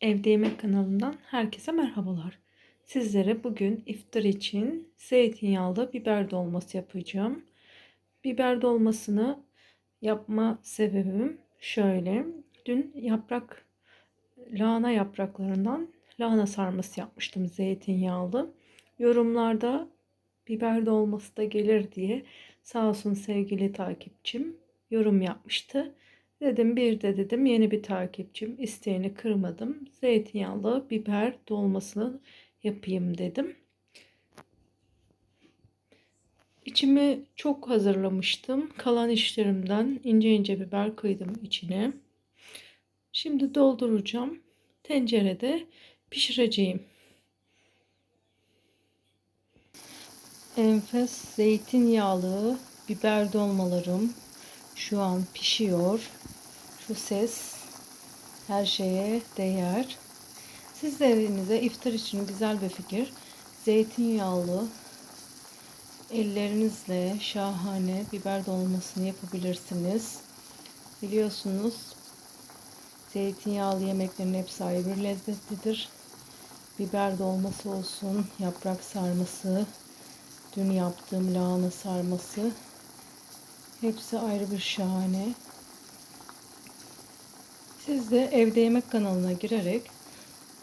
Evde Yemek kanalından herkese merhabalar. Sizlere bugün iftar için zeytinyağlı biber dolması yapacağım. Biber dolmasını yapma sebebim şöyle. Dün yaprak lahana yapraklarından lahana sarması yapmıştım zeytinyağlı. Yorumlarda biber dolması da gelir diye sağ olsun sevgili takipçim yorum yapmıştı. Dedim bir de dedim yeni bir takipçim isteğini kırmadım. Zeytinyağlı biber dolmasını yapayım dedim. İçimi çok hazırlamıştım. Kalan işlerimden ince ince biber kıydım içine. Şimdi dolduracağım. Tencerede pişireceğim. Enfes zeytinyağlı biber dolmalarım şu an pişiyor. Şu ses her şeye değer. Siz de evinize iftar için güzel bir fikir. Zeytinyağlı ellerinizle şahane biber dolmasını yapabilirsiniz. Biliyorsunuz zeytinyağlı yemeklerin hepsi ayrı bir lezzetlidir. Biber dolması olsun, yaprak sarması, dün yaptığım lahana sarması hepsi ayrı bir şahane. Siz de evde yemek kanalına girerek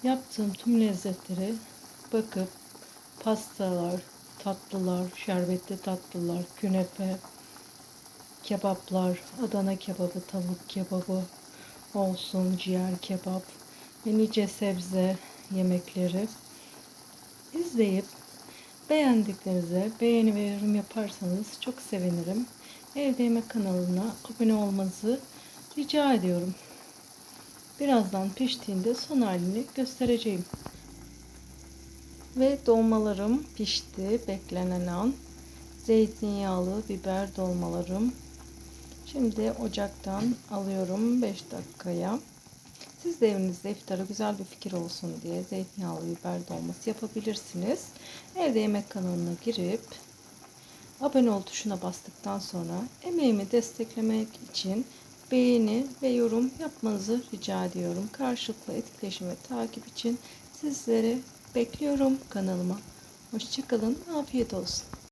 yaptığım tüm lezzetleri bakıp pastalar, tatlılar, şerbetli tatlılar, künefe, kebaplar, Adana kebabı, tavuk kebabı olsun, ciğer kebap ve nice sebze yemekleri izleyip beğendiklerinize beğeni ve yorum yaparsanız çok sevinirim. Evde Yemek kanalına abone olmanızı rica ediyorum. Birazdan piştiğinde son halini göstereceğim. Ve dolmalarım pişti. Beklenen an. Zeytinyağlı biber dolmalarım. Şimdi ocaktan alıyorum 5 dakikaya. Siz de evinizde iftara güzel bir fikir olsun diye zeytinyağlı biber dolması yapabilirsiniz. Evde yemek kanalına girip abone ol tuşuna bastıktan sonra emeğimi desteklemek için beğeni ve yorum yapmanızı rica ediyorum. Karşılıklı etkileşim ve takip için sizleri bekliyorum kanalıma. Hoşçakalın, afiyet olsun.